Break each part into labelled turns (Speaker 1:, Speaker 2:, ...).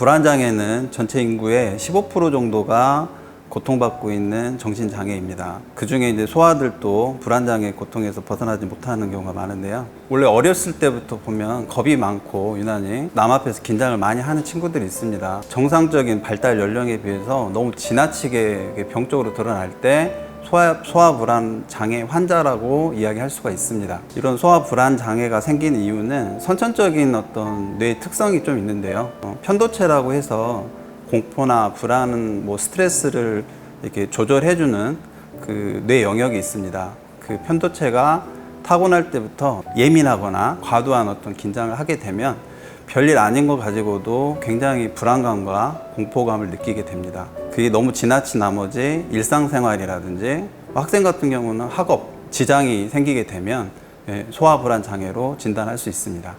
Speaker 1: 불안장애는 전체 인구의 15% 정도가 고통받고 있는 정신장애입니다. 그 중에 이제 소아들도 불안장애 고통에서 벗어나지 못하는 경우가 많은데요. 원래 어렸을 때부터 보면 겁이 많고 유난히 남 앞에서 긴장을 많이 하는 친구들이 있습니다. 정상적인 발달 연령에 비해서 너무 지나치게 병적으로 드러날 때 소아 불안 장애 환자라고 이야기할 수가 있습니다. 이런 소아 불안 장애가 생기는 이유는 선천적인 어떤 뇌 특성이 좀 있는데요. 어, 편도체라고 해서 공포나 불안, 뭐 스트레스를 이렇게 조절해주는 그 뇌 영역이 있습니다. 그 편도체가 타고날 때부터 예민하거나 과도한 어떤 긴장을 하게 되면 별일 아닌 거 가지고도 굉장히 불안감과 공포감을 느끼게 됩니다. 그게 너무 지나친 나머지 일상생활이라든지 학생 같은 경우는 학업, 지장이 생기게 되면 예, 소아불안 장애로 진단할 수 있습니다.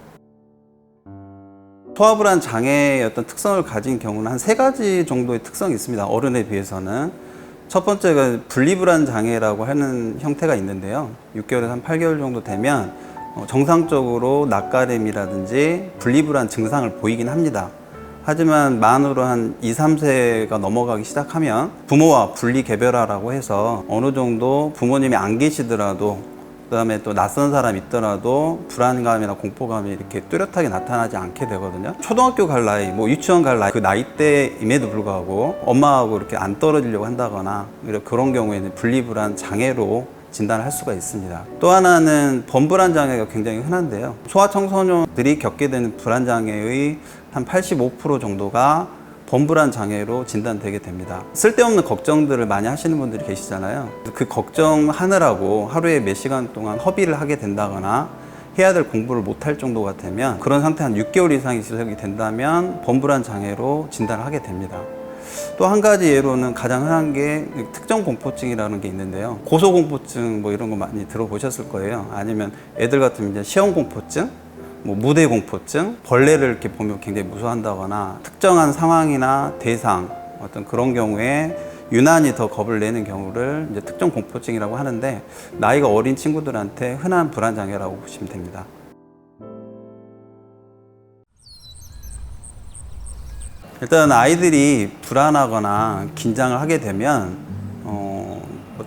Speaker 1: 소아불안 장애의 어떤 특성을 가진 경우는 한 세 가지 정도의 특성이 있습니다. 어른에 비해서는. 첫 번째가 분리불안 장애라고 하는 형태가 있는데요. 6개월에서 한 8개월 정도 되면 어, 정상적으로 낯가림이라든지 분리불안 증상을 보이긴 합니다. 하지만 만으로 한 2, 3세가 넘어가기 시작하면 부모와 분리 개별화라고 해서 어느 정도 부모님이 안 계시더라도 그다음에 또 낯선 사람 있더라도 불안감이나 공포감이 이렇게 뚜렷하게 나타나지 않게 되거든요. 초등학교 갈 나이, 뭐 유치원 갈 나이 그 나이 때임에도 불구하고 엄마하고 이렇게 안 떨어지려고 한다거나 그런 경우에는 분리불안 장애로 진단을 할 수가 있습니다. 또 하나는 범불안 장애가 굉장히 흔한데요. 소아청소년들이 겪게 되는 불안 장애의 한 85% 정도가 범불안 장애로 진단되게 됩니다. 쓸데없는 걱정들을 많이 하시는 분들이 계시잖아요. 그 걱정하느라고 하루에 몇 시간 동안 허비를 하게 된다거나 해야 될 공부를 못할 정도가 되면 그런 상태 한 6개월 이상이 지속이 된다면 범불안 장애로 진단을 하게 됩니다. 또 한 가지 예로는 가장 흔한 게 특정 공포증이라는 게 있는데요. 고소공포증 뭐 이런 거 많이 들어보셨을 거예요. 아니면 애들 같으면 이제 시험 공포증, 뭐 무대 공포증, 벌레를 이렇게 보면 굉장히 무서워한다거나 특정한 상황이나 대상 어떤 그런 경우에 유난히 더 겁을 내는 경우를 이제 특정 공포증이라고 하는데 나이가 어린 친구들한테 흔한 불안 장애라고 보시면 됩니다. 일단 아이들이 불안하거나 긴장을 하게 되면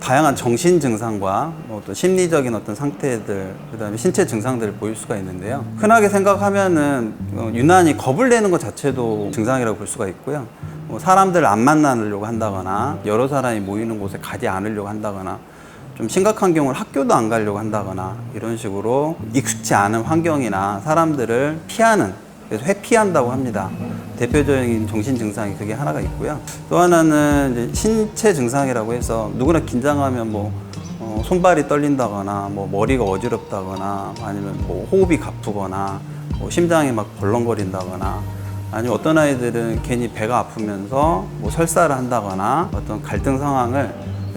Speaker 1: 다양한 정신 증상과 뭐 또 심리적인 어떤 상태들 그다음에 신체 증상들을 보일 수가 있는데요. 흔하게 생각하면은 어, 유난히 겁을 내는 것 자체도 증상이라고 볼 수가 있고요. 뭐 사람들 안 만나려고 한다거나 여러 사람이 모이는 곳에 가지 않으려고 한다거나 좀 심각한 경우는 학교도 안 가려고 한다거나 이런 식으로 익숙치 않은 환경이나 사람들을 피하는 그래서 회피한다고 합니다. 대표적인 정신 증상이 그게 하나가 있고요. 또 하나는 신체 증상이라고 해서 누구나 긴장하면 뭐 어, 손발이 떨린다거나 뭐 머리가 어지럽다거나 아니면 뭐 호흡이 가쁘거나 뭐 심장이 막 벌렁거린다거나 아니면 어떤 아이들은 괜히 배가 아프면서 뭐 설사를 한다거나 어떤 갈등 상황을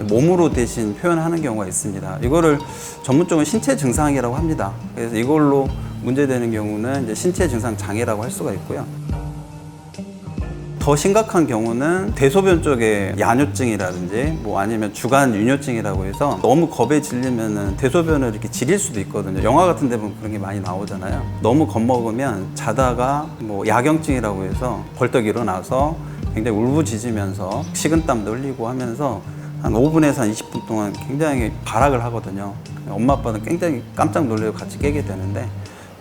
Speaker 1: 몸으로 대신 표현하는 경우가 있습니다. 이거를 전문적으로 신체 증상이라고 합니다. 그래서 이걸로 문제되는 경우는 이제 신체 증상 장애라고 할 수가 있고요. 더 심각한 경우는 대소변 쪽에 야뇨증이라든지 뭐 아니면 주간 유뇨증이라고 해서 너무 겁에 질리면은 대소변을 이렇게 지릴 수도 있거든요. 영화 같은 데 보면 그런 게 많이 나오잖아요. 너무 겁먹으면 자다가 뭐 야경증이라고 해서 벌떡 일어나서 굉장히 울부짖으면서 식은땀도 흘리고 하면서 한 5분에서 한 20분 동안 굉장히 발악을 하거든요. 엄마 아빠는 굉장히 깜짝 놀래고 같이 깨게 되는데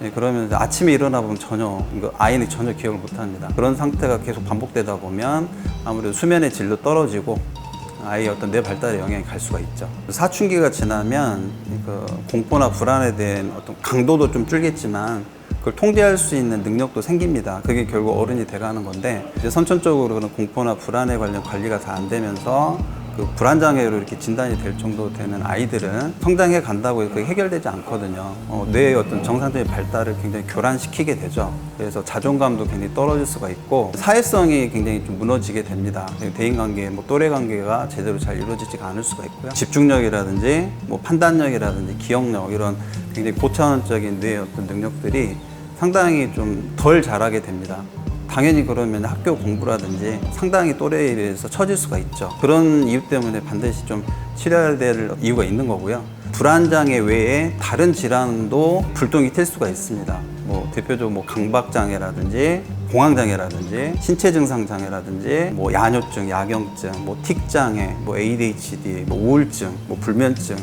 Speaker 1: 예, 그러면 아침에 일어나 보면 전혀 아이는 전혀 기억을 못 합니다. 그런 상태가 계속 반복되다 보면 아무래도 수면의 질도 떨어지고 아이의 어떤 뇌 발달에 영향이 갈 수가 있죠. 사춘기가 지나면 그 공포나 불안에 대한 어떤 강도도 좀 줄겠지만 그걸 통제할 수 있는 능력도 생깁니다. 그게 결국 어른이 돼가는 건데 이제 선천적으로 그런 공포나 불안에 관련 관리가 다 안 되면서 그 불안 장애로 이렇게 진단이 될 정도 되는 아이들은 성장해 간다고 그게 해결되지 않거든요. 어, 뇌의 어떤 정상적인 발달을 굉장히 교란시키게 되죠. 그래서 자존감도 굉장히 떨어질 수가 있고 사회성이 굉장히 좀 무너지게 됩니다. 대인 관계, 뭐 또래 관계가 제대로 잘 이루어지지가 않을 수가 있고요. 집중력이라든지 뭐 판단력이라든지 기억력 이런 굉장히 고차원적인 뇌의 어떤 능력들이 상당히 좀덜 자라게 됩니다. 당연히 그러면 학교 공부라든지 상당히 또래에 비해서 처질 수가 있죠. 그런 이유 때문에 반드시 좀 치료해야 될 이유가 있는 거고요. 불안장애 외에 다른 질환도 불똥이 튈 수가 있습니다. 뭐 대표적으로 뭐 강박 장애라든지 공황 장애라든지 신체 증상 장애라든지 뭐 야뇨증, 야경증, 뭐 틱 장애, 뭐 ADHD, 뭐 우울증, 뭐 불면증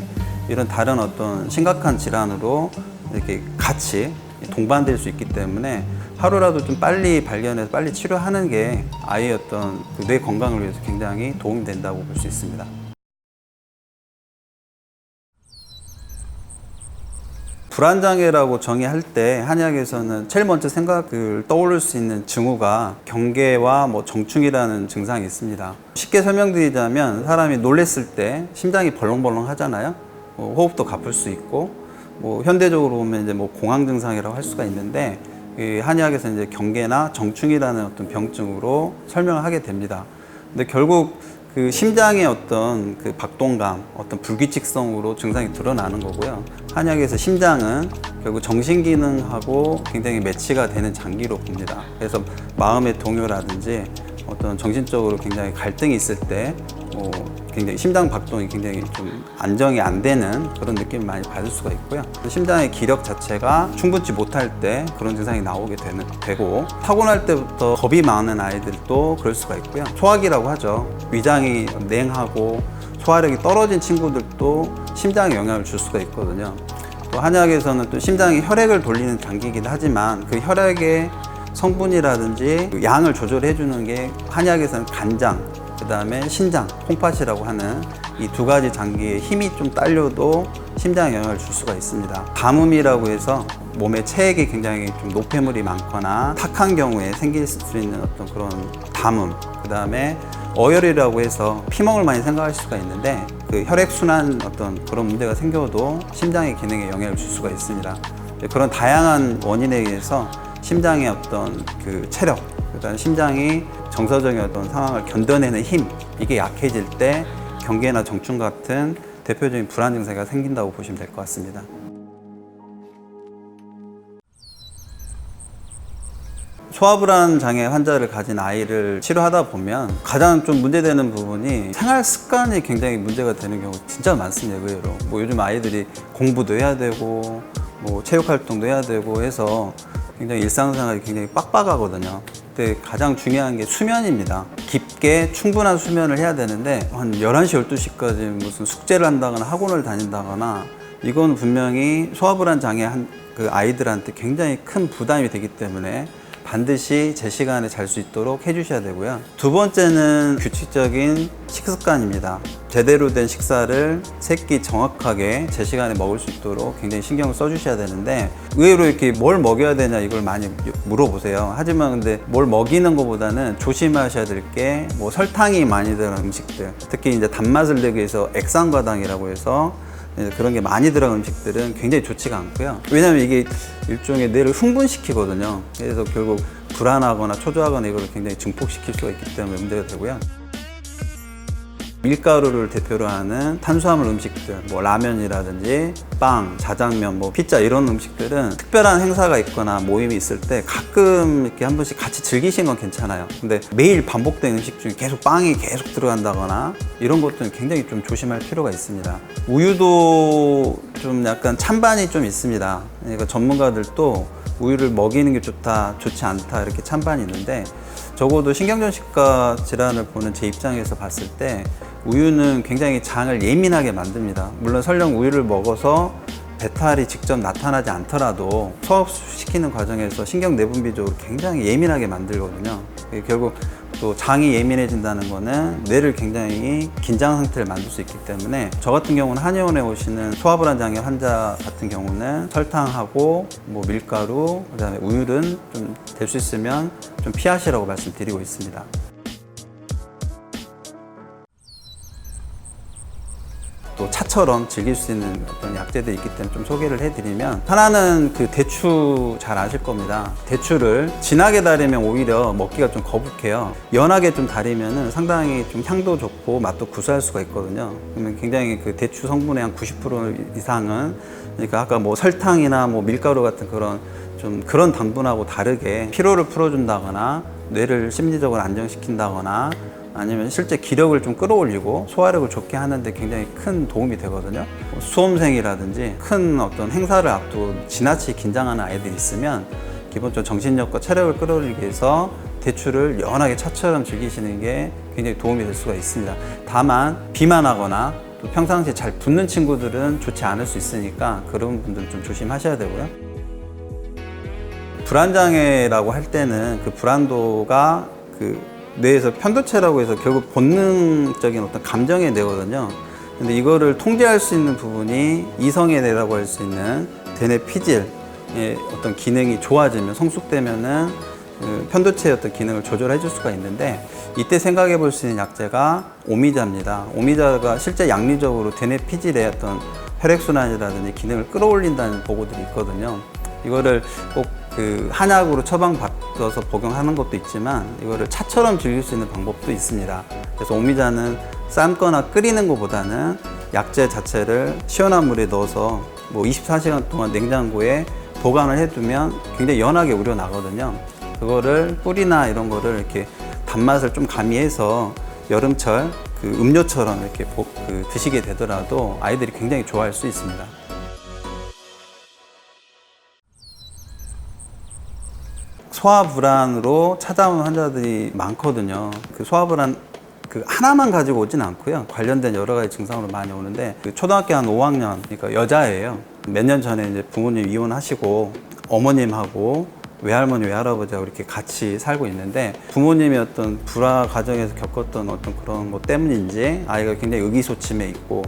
Speaker 1: 이런 다른 어떤 심각한 질환으로 이렇게 같이 동반될 수 있기 때문에 하루라도 좀 빨리 발견해서 빨리 치료하는 게 아이의 어떤 그 뇌 건강을 위해서 굉장히 도움이 된다고 볼 수 있습니다. 불안장애라고 정의할 때 한의학에서는 제일 먼저 생각을 떠올릴 수 있는 증후가 경계와 뭐 정충이라는 증상이 있습니다. 쉽게 설명드리자면 사람이 놀랬을 때 심장이 벌렁벌렁 하잖아요. 뭐 호흡도 가쁠 수 있고 뭐 현대적으로 보면 이제 뭐 공황 증상이라고 할 수가 있는데 이 한의학에서 이제 경계나 정충이라는 어떤 병증으로 설명을 하게 됩니다. 근데 결국 그 심장의 어떤 그 박동감, 어떤 불규칙성으로 증상이 드러나는 거고요. 한약에서 심장은 결국 정신 기능하고 굉장히 매치가 되는 장기로 봅니다. 그래서 마음의 동요라든지 어떤 정신적으로 굉장히 갈등이 있을 때 뭐 굉장히 심장 박동이 굉장히 좀 안정이 안 되는 그런 느낌을 많이 받을 수가 있고요. 심장의 기력 자체가 충분치 못할 때 그런 증상이 나오게 되는, 되고 타고날 때부터 겁이 많은 아이들도 그럴 수가 있고요. 소화기라고 하죠. 위장이 냉하고 소화력이 떨어진 친구들도 심장에 영향을 줄 수가 있거든요. 또 한약에서는 또 심장이 혈액을 돌리는 장기이긴 하지만 그 혈액의 성분이라든지 그 양을 조절해 주는 게 한약에서는 간장, 그 다음에 신장, 콩팥이라고 하는 이 두 가지 장기에 힘이 좀 딸려도 심장에 영향을 줄 수가 있습니다. 가뭄이라고 해서 몸에 체액이 굉장히 좀 노폐물이 많거나 탁한 경우에 생길 수 있는 어떤 그런 담음, 그 다음에 어혈이라고 해서 피멍을 많이 생각할 수가 있는데 그 혈액 순환 어떤 그런 문제가 생겨도 심장의 기능에 영향을 줄 수가 있습니다. 그런 다양한 원인에 의해서 심장의 어떤 그 체력, 그다음 심장이 정서적인 어떤 상황을 견뎌내는 힘 이게 약해질 때 경계나 정충 같은 대표적인 불안 증세가 생긴다고 보시면 될 것 같습니다. 소화불안 장애 환자를 가진 아이를 치료하다 보면 가장 좀 문제되는 부분이 생활 습관이 굉장히 문제가 되는 경우 진짜 많습니다 의외로 뭐 요즘 아이들이 공부도 해야 되고 뭐 체육 활동도 해야 되고 해서 굉장히 일상생활이 굉장히 빡빡하거든요 근데 가장 중요한 게 수면입니다. 깊게 충분한 수면을 해야 되는데 한 11시 12시까지 무슨 숙제를 한다거나 학원을 다닌다거나 이건 분명히 소화불안 장애 한 그 아이들한테 굉장히 큰 부담이 되기 때문에 반드시 제 시간에 잘 수 있도록 해주셔야 되고요. 두 번째는 규칙적인 식습관입니다. 제대로 된 식사를 세끼 정확하게 제 시간에 먹을 수 있도록 굉장히 신경을 써주셔야 되는데 의외로 이렇게 뭘 먹여야 되냐 이걸 많이 물어보세요. 하지만 근데 뭘 먹이는 것보다는 조심하셔야 될 게 뭐 설탕이 많이 들어간 음식들 특히 이제 단맛을 내기 위해서 액상과당이라고 해서 예, 그런 게 많이 들어간 음식들은 굉장히 좋지가 않고요. 왜냐하면 이게 일종의 뇌를 흥분시키거든요. 그래서 결국 불안하거나 초조하거나 이걸 굉장히 증폭시킬 수가 있기 때문에 문제가 되고요. 밀가루를 대표로 하는 탄수화물 음식들, 뭐 라면이라든지 빵, 자장면, 뭐 피자 이런 음식들은 특별한 행사가 있거나 모임이 있을 때 가끔 이렇게 한 번씩 같이 즐기시는 건 괜찮아요. 근데 매일 반복된 음식 중에 계속 빵이 계속 들어간다거나 이런 것들은 굉장히 좀 조심할 필요가 있습니다. 우유도 좀 약간 찬반이 좀 있습니다. 그러니까 전문가들도 우유를 먹이는 게 좋다, 좋지 않다 이렇게 찬반이 있는데 적어도 신경전식과 질환을 보는 제 입장에서 봤을 때 우유는 굉장히 장을 예민하게 만듭니다. 물론 설령 우유를 먹어서 배탈이 직접 나타나지 않더라도 소화시키는 과정에서 신경 내분비적으로 굉장히 예민하게 만들거든요. 결국 또 장이 예민해진다는 거는 뇌를 굉장히 긴장 상태를 만들 수 있기 때문에 저 같은 경우는 한의원에 오시는 소화불안 장애 환자 같은 경우는 설탕하고 뭐 밀가루 그다음에 우유는 좀 될 수 있으면 좀 피하시라고 말씀드리고 있습니다. 차처럼 즐길 수 있는 어떤 약재들이 있기 때문에 좀 소개를 해드리면 하나는 그 대추 잘 아실 겁니다. 대추를 진하게 다리면 오히려 먹기가 좀 거북해요. 연하게 좀 다리면은 상당히 좀 향도 좋고 맛도 구수할 수가 있거든요. 그러면 굉장히 그 대추 성분의 한 90% 이상은 그러니까 아까 뭐 설탕이나 뭐 밀가루 같은 그런 좀 그런 당분하고 다르게 피로를 풀어준다거나 뇌를 심리적으로 안정시킨다거나 아니면 실제 기력을 좀 끌어올리고 소화력을 좋게 하는데 굉장히 큰 도움이 되거든요. 뭐 수험생이라든지 큰 어떤 행사를 앞두고 지나치게 긴장하는 아이들이 있으면 기본적으로 정신력과 체력을 끌어올리기 위해서 대출을 연하게 차처럼 즐기시는 게 굉장히 도움이 될 수가 있습니다. 다만 비만하거나 또 평상시에 잘 붙는 친구들은 좋지 않을 수 있으니까 그런 분들은 좀 조심하셔야 되고요. 불안장애라고 할 때는 그 불안도가 그 뇌에서 편도체라고 해서 결국 본능적인 어떤 감정의 뇌거든요. 근데 이거를 통제할 수 있는 부분이 이성의 뇌라고 할 수 있는 대뇌 피질의 어떤 기능이 좋아지면 성숙되면은 그 편도체의 어떤 기능을 조절해 줄 수가 있는데 이때 생각해 볼 수 있는 약제가 오미자입니다. 오미자가 실제 양리적으로 대뇌 피질의 어떤 혈액순환이라든지 기능을 끌어올린다는 보고들이 있거든요. 이거를 꼭 그 한약으로 처방받아서 복용하는 것도 있지만 이거를 차처럼 즐길 수 있는 방법도 있습니다. 그래서 오미자는 삶거나 끓이는 것보다는 약재 자체를 시원한 물에 넣어서 뭐 24시간 동안 냉장고에 보관을 해두면 굉장히 연하게 우려 나거든요. 그거를 뿌리나 이런 거를 이렇게 단맛을 좀 가미해서 여름철 그 음료처럼 이렇게 보- 그 드시게 되더라도 아이들이 굉장히 좋아할 수 있습니다. 소화 불안으로 찾아오는 환자들이 많거든요. 그 소화 불안 그 하나만 가지고 오진 않고요. 관련된 여러 가지 증상으로 많이 오는데 그 초등학교 한 5학년 그러니까 여자예요. 몇 년 전에 이제 부모님 이혼하시고 어머님하고 외할머니 외할아버지하고 이렇게 같이 살고 있는데 부모님의 어떤 불화 과정에서 겪었던 어떤 그런 것 때문인지 아이가 굉장히 의기소침해 있고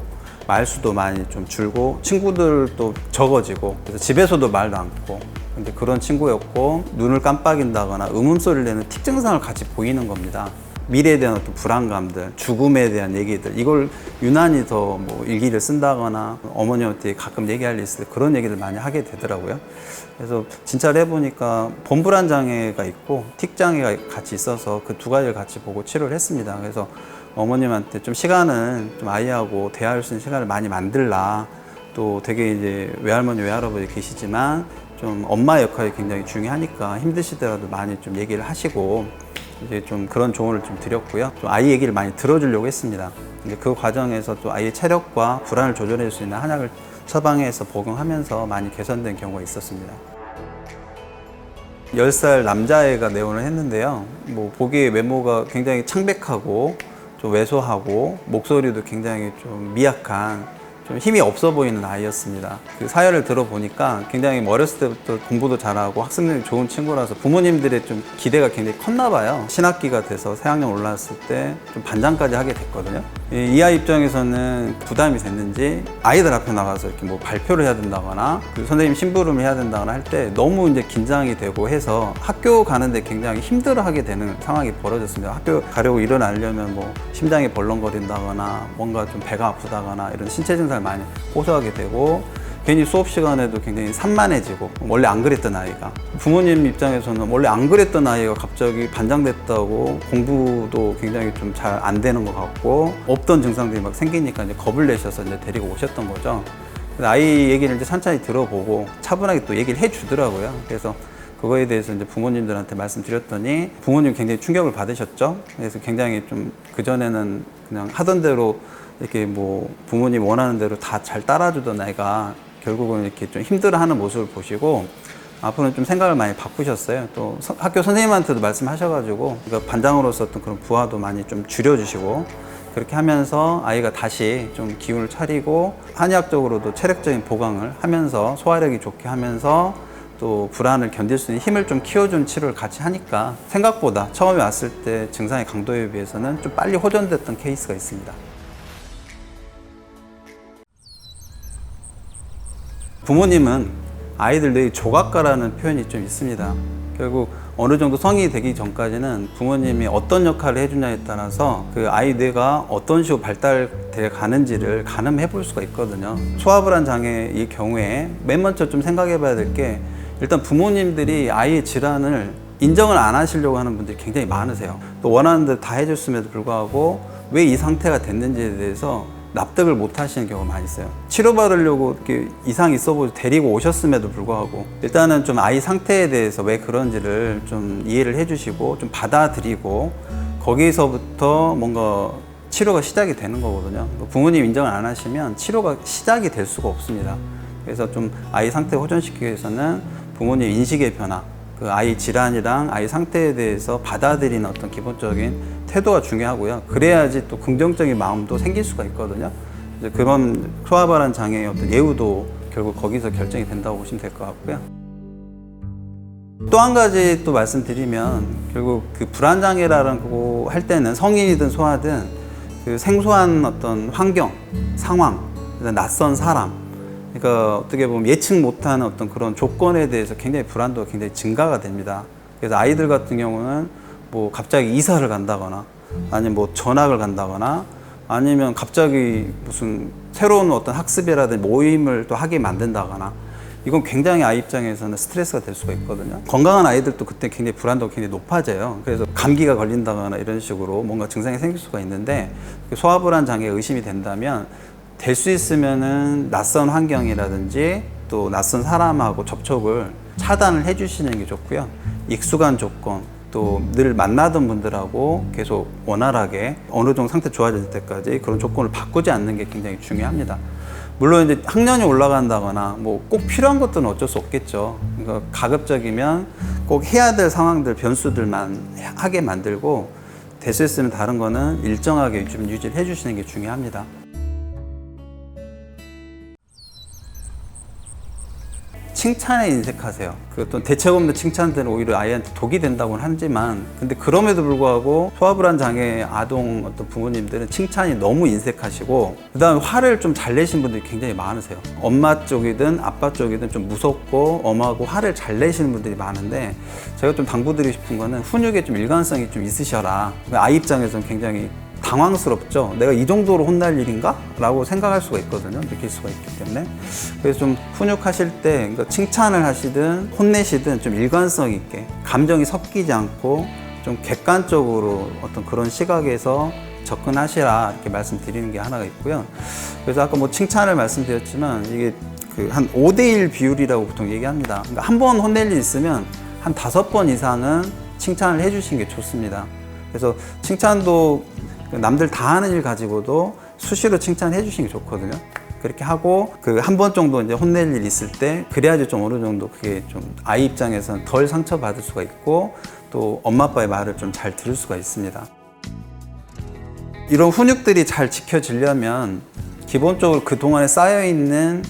Speaker 1: 말수도 많이 좀 줄고 친구들도 적어지고 그래서 집에서도 말도 않고 근데 그런 친구였고 눈을 깜빡인다거나 음음소리를 내는 틱 증상을 같이 보이는 겁니다. 미래에 대한 어떤 불안감들, 죽음에 대한 얘기들 이걸 유난히 더 뭐 일기를 쓴다거나 어머니한테 가끔 얘기할 일 있을 때 그런 얘기를 많이 하게 되더라고요. 그래서 진찰을 해보니까 본불안 장애가 있고 틱 장애가 같이 있어서 그 두 가지를 같이 보고 치료를 했습니다. 그래서 어머님한테 좀 시간을 좀 아이하고 대화할 수 있는 시간을 많이 만들라. 또 되게 이제 외할머니 외할아버지 계시지만 좀 엄마 역할이 굉장히 중요하니까 힘드시더라도 많이 좀 얘기를 하시고 이제 좀 그런 조언을 좀 드렸고요. 좀 아이 얘기를 많이 들어주려고 했습니다. 근데 그 과정에서 또 아이의 체력과 불안을 조절해 줄 수 있는 한약을 처방해서 복용하면서 많이 개선된 경우가 있었습니다. 10살 남자애가 내원을 했는데요. 뭐 보기에 외모가 굉장히 창백하고 좀 왜소하고 목소리도 굉장히 좀 미약한 좀 힘이 없어 보이는 아이였습니다. 그 사연을 들어보니까 굉장히 어렸을 때부터 공부도 잘하고 학습력이 좋은 친구라서 부모님들의 좀 기대가 굉장히 컸나 봐요. 신학기가 돼서 새학년 올라왔을 때 좀 반장까지 하게 됐거든요. 이, 이 아이 입장에서는 부담이 됐는지 아이들 앞에 나가서 이렇게 뭐 발표를 해야 된다거나 그 선생님 심부름을 해야 된다거나 할 때 너무 이제 긴장이 되고 해서 학교 가는데 굉장히 힘들어하게 되는 상황이 벌어졌습니다. 학교 가려고 일어나려면 뭐 심장이 벌렁거린다거나 뭔가 좀 배가 아프다거나 이런 신체 증상 을 많이 호소하게 되고 괜히 수업 시간에도 굉장히 산만해지고 원래 안 그랬던 아이가 부모님 입장에서는 원래 안 그랬던 아이가 갑자기 반장됐다고 공부도 굉장히 좀 잘 안 되는 것 같고 없던 증상들이 막 생기니까 이제 겁을 내셔서 이제 데리고 오셨던 거죠. 아이 얘기를 이제 천천히 들어보고 차분하게 또 얘기를 해주더라고요. 그래서 그거에 대해서 이제 부모님들한테 말씀드렸더니 부모님 굉장히 충격을 받으셨죠. 그래서 굉장히 좀 그전에는 그냥 하던 대로 이렇게 뭐 부모님 원하는 대로 다 잘 따라주던 애가 결국은 이렇게 좀 힘들어하는 모습을 보시고 앞으로는 좀 생각을 많이 바꾸셨어요. 또 서- 학교 선생님한테도 말씀하셔가지고 그러니까 반장으로서 어떤 그런 부하도 많이 좀 줄여주시고 그렇게 하면서 아이가 다시 좀 기운을 차리고 한의학적으로도 체력적인 보강을 하면서 소화력이 좋게 하면서 또 불안을 견딜 수 있는 힘을 좀 키워준 치료를 같이 하니까 생각보다 처음에 왔을 때 증상의 강도에 비해서는 좀 빨리 호전됐던 케이스가 있습니다. 부모님은 아이들 뇌의 조각가라는 표현이 좀 있습니다. 결국 어느 정도 성이 되기 전까지는 부모님이 어떤 역할을 해주냐에 따라서 그 아이 뇌가 어떤 식으로 발달돼 가는지를 가늠해 볼 수가 있거든요. 소화불안 장애의 경우에 맨 먼저 좀 생각해 봐야 될 게 일단 부모님들이 아이의 질환을 인정을 안 하시려고 하는 분들이 굉장히 많으세요. 또 원하는 대로 다 해줬음에도 불구하고 왜 이 상태가 됐는지에 대해서 납득을 못 하시는 경우가 많이 있어요. 치료받으려고 이렇게 이상 있어 보고 데리고 오셨음에도 불구하고 일단은 좀 아이 상태에 대해서 왜 그런지를 좀 이해를 해주시고 좀 받아들이고 거기서부터 뭔가 치료가 시작이 되는 거거든요. 뭐 부모님 인정을 안 하시면 치료가 시작이 될 수가 없습니다. 그래서 좀 아이 상태 호전시키기 위해서는 부모님 인식의 변화, 그 아이 질환이랑 아이 상태에 대해서 받아들이는 어떤 기본적인 태도가 중요하고요. 그래야지 또 긍정적인 마음도 생길 수가 있거든요. 이제 그런 소아발한 장애의 어떤 예우도 결국 거기서 결정이 된다고 보시면 될 것 같고요. 또 한 가지 또 말씀드리면 결국 그 불안 장애라고 할 때는 성인이든 소아든 그 생소한 어떤 환경, 상황, 낯선 사람, 그러니까 어떻게 보면 예측 못하는 어떤 그런 조건에 대해서 굉장히 불안도가 굉장히 증가가 됩니다. 그래서 아이들 같은 경우는 뭐 갑자기 이사를 간다거나 아니면 뭐 전학을 간다거나 아니면 갑자기 무슨 새로운 어떤 학습이라든지 모임을 또 하게 만든다거나 이건 굉장히 아이 입장에서는 스트레스가 될 수가 있거든요. 건강한 아이들도 그때 굉장히 불안도가 굉장히 높아져요. 그래서 감기가 걸린다거나 이런 식으로 뭔가 증상이 생길 수가 있는데 그 소화불안 장애가 의심이 된다면 될 수 있으면은 낯선 환경이라든지 또 낯선 사람하고 접촉을 차단을 해주시는 게 좋고요. 익숙한 조건 또 늘 만나던 분들하고 계속 원활하게 어느 정도 상태 좋아질 때까지 그런 조건을 바꾸지 않는 게 굉장히 중요합니다. 물론 이제 학년이 올라간다거나 뭐 꼭 필요한 것들은 어쩔 수 없겠죠. 그러니까 가급적이면 꼭 해야 될 상황들 변수들만 하게 만들고 될 수 있으면 다른 거는 일정하게 좀 유지를 해주시는 게 중요합니다. 칭찬에 인색하세요. 그 어떤 대책 없는 칭찬들은 오히려 아이한테 독이 된다고는 하지만, 근데 그럼에도 불구하고 소아불안 장애 아동 어떤 부모님들은 칭찬이 너무 인색하시고, 그 다음에 화를 좀 잘 내신 분들이 굉장히 많으세요. 엄마 쪽이든 아빠 쪽이든 좀 무섭고 엄하고 화를 잘 내시는 분들이 많은데, 제가 좀 당부드리고 싶은 거는 훈육에 좀 일관성이 좀 있으셔라. 아이 입장에서는 굉장히 당황스럽죠. 내가 이 정도로 혼날 일인가? 라고 생각할 수가 있거든요. 느낄 수가 있기 때문에. 그래서 좀 훈육하실 때 그러니까 칭찬을 하시든 혼내시든 좀 일관성 있게 감정이 섞이지 않고 좀 객관적으로 어떤 그런 시각에서 접근하시라 이렇게 말씀드리는 게 하나가 있고요. 그래서 아까 뭐 칭찬을 말씀드렸지만 이게 그 한 5대1 비율이라고 보통 얘기합니다. 그러니까 한 번 혼낼 일 있으면 한 다섯 번 이상은 칭찬을 해주시는 게 좋습니다. 그래서 칭찬도 남들 다 하는 일 가지고도 수시로 칭찬해 주시는 게 좋거든요. 그렇게 하고 그 한 번 정도 이제 혼낼 일 있을 때 그래야지 좀 어느 정도 그게 좀 아이 입장에서는 덜 상처 받을 수가 있고 또 엄마 아빠의 말을 좀 잘 들을 수가 있습니다. 이런 훈육들이 잘 지켜지려면 기본적으로 그 동안에 쌓여 있는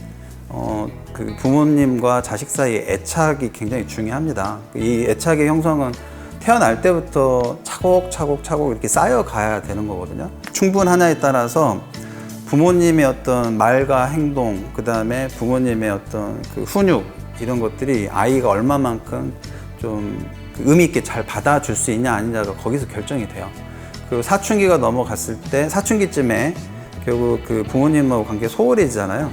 Speaker 1: 어, 그 부모님과 자식 사이의 애착이 굉장히 중요합니다. 이 애착의 형성은 태어날 때부터 차곡차곡 차곡 이렇게 쌓여가야 되는 거거든요. 충분하냐에 따라서 부모님의 어떤 말과 행동, 그 다음에 부모님의 어떤 그 훈육, 이런 것들이 아이가 얼마만큼 좀그 의미 있게 잘 받아줄 수 있냐 아니냐가 거기서 결정이 돼요. 그 사춘기가 넘어갔을 때, 사춘기쯤에 결국 그 부모님하고 관계 소홀해지잖아요.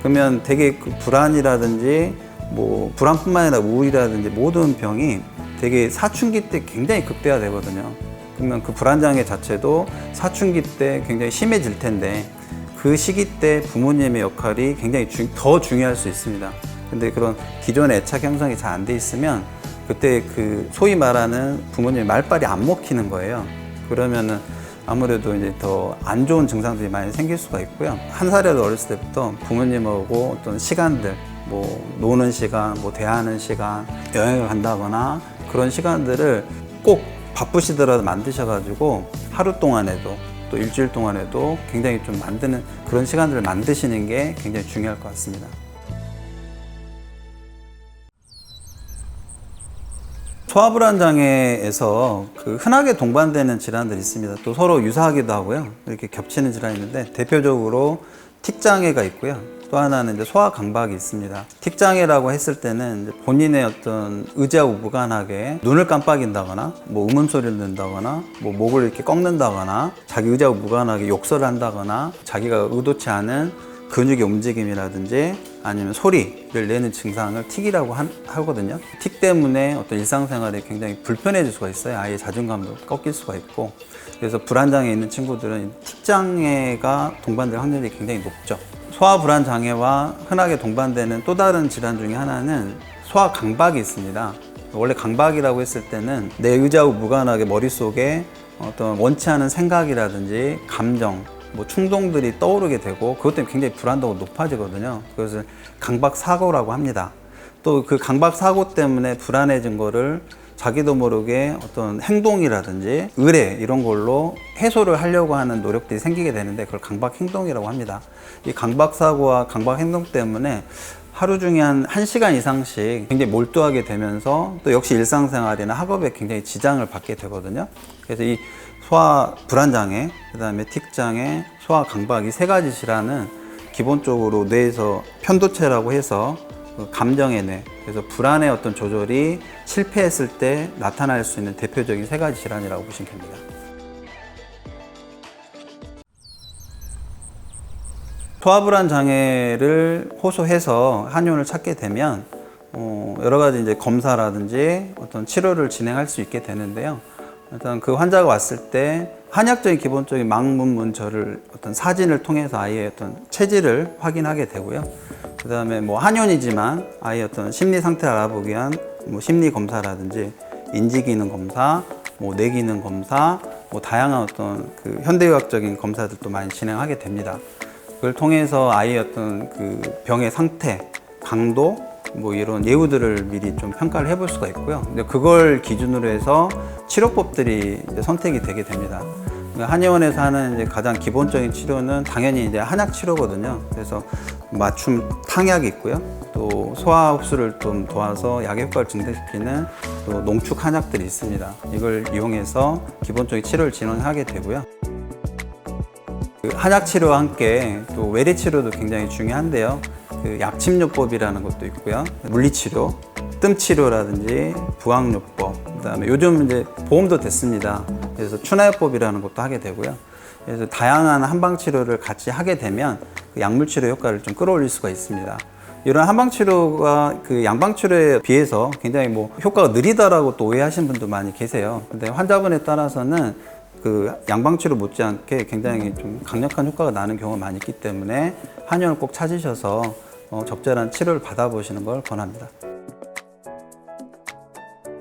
Speaker 1: 그러면 되게 그 불안이라든지 뭐 불안뿐만 아니라 우울이라든지 모든 병이 되게 사춘기 때 굉장히 극대화되거든요. 그러면 그 불안장애 자체도 사춘기 때 굉장히 심해질 텐데 그 시기 때 부모님의 역할이 굉장히 주- 더 중요할 수 있습니다. 근데 그런 기존의 애착 형성이 잘 안 돼 있으면 그때 그 소위 말하는 부모님의 말빨이 안 먹히는 거예요. 그러면은 아무래도 이제 더 안 좋은 증상들이 많이 생길 수가 있고요. 한 살이라도 어렸을 때부터 부모님하고 어떤 시간들, 뭐 노는 시간, 뭐 대하는 시간, 여행을 간다거나 그런 시간들을 꼭 바쁘시더라도 만드셔가지고 하루 동안에도 또 일주일 동안에도 굉장히 좀 만드는 그런 시간들을 만드시는 게 굉장히 중요할 것 같습니다. 소화불안 장애에서 그 흔하게 동반되는 질환들이 있습니다. 또 서로 유사하기도 하고요. 이렇게 겹치는 질환이 있는데 대표적으로 틱 장애가 있고요. 또 하나는 이제 소화 강박이 있습니다. 틱 장애라고 했을 때는 본인의 어떤 무관하게 눈을 깜빡인다거나 뭐 음음 소리를 낸다거나 뭐 목을 이렇게 꺾는다거나 자기 무관하게 욕설을 한다거나 자기가 의도치 않은 근육의 움직임이라든지 아니면 소리를 내는 증상을 틱이라고 한- 하거든요. 틱 때문에 어떤 일상생활에 굉장히 불편해질 수가 있어요. 아이의 자존감도 꺾일 수가 있고. 그래서 불안장애 있는 친구들은 틱 장애가 동반될 확률이 굉장히 높죠. 소화 불안 장애와 흔하게 동반되는 또 다른 질환 중에 하나는 소화 강박이 있습니다. 원래 강박이라고 했을 때는 내 의지하고 무관하게 머릿속에 어떤 원치 않은 생각이라든지 감정, 뭐 충동들이 떠오르게 되고 그것 때문에 굉장히 불안도가 높아지거든요. 그것을 강박 사고라고 합니다. 또 그 강박 사고 때문에 불안해진 거를 자기도 모르게 어떤 행동이라든지 의뢰 이런 걸로 해소를 하려고 하는 노력들이 생기게 되는데 그걸 강박 행동이라고 합니다. 이 강박 사고와 강박 행동 때문에 하루 중에 한 1시간 이상씩 굉장히 몰두하게 되면서 또 역시 일상생활이나 학업에 굉장히 지장을 받게 되거든요. 그래서 이 소화 불안장애, 그 다음에 틱장애, 소화 강박 이 세 가지 질환은 기본적으로 뇌에서 편도체라고 해서 그 감정의 뇌, 그래서 불안의 어떤 조절이 실패했을 때 나타날 수 있는 대표적인 세 가지 질환이라고 보시면 됩니다. 소화불안 장애를 호소해서 한의원을 찾게 되면 어, 여러 가지 이제 검사라든지 어떤 치료를 진행할 수 있게 되는데요. 일단 그 환자가 왔을 때 한약적인 기본적인 망문문절을 어떤 사진을 통해서 아이의 어떤 체질을 확인하게 되고요. 그 다음에 뭐 한의원이지만 아이의 어떤 심리 상태를 알아보기 위한 뭐 심리 검사라든지 인지 기능 검사, 뭐 뇌 기능 검사, 뭐 다양한 어떤 그 현대의학적인 검사들도 많이 진행하게 됩니다. 그걸 통해서 아이의 어떤 그 병의 상태, 강도, 뭐 이런 예우들을 미리 좀 평가를 해볼 수가 있고요. 근데 그걸 기준으로 해서 치료법들이 이제 선택이 되게 됩니다. 한의원에서 하는 이제 가장 기본적인 치료는 당연히 이제 한약 치료거든요. 그래서 맞춤 탕약이 있고요. 또 소화 흡수를 좀 도와서 약의 효과를 증대시키는 또 농축 한약들이 있습니다. 이걸 이용해서 기본적인 치료를 진행하게 되고요. 그 한약 치료와 함께 또 외래 치료도 굉장히 중요한데요. 그 약침요법이라는 것도 있고요. 물리치료, 뜸치료라든지 부항요법, 그다음에 요즘 이제 보험도 됐습니다. 그래서 추나요법이라는 것도 하게 되고요. 그래서 다양한 한방 치료를 같이 하게 되면 그 약물 치료 효과를 좀 끌어올릴 수가 있습니다. 이런 한방 치료가 그 양방 치료에 비해서 굉장히 뭐 효과가 느리다라고 또 오해하시는 분도 많이 계세요. 근데 환자분에 따라서는 그 양방 치료 못지않게 굉장히 좀 강력한 효과가 나는 경우가 많이 있기 때문에 한의원을 꼭 찾으셔서 어, 적절한 치료를 받아보시는 걸 권합니다.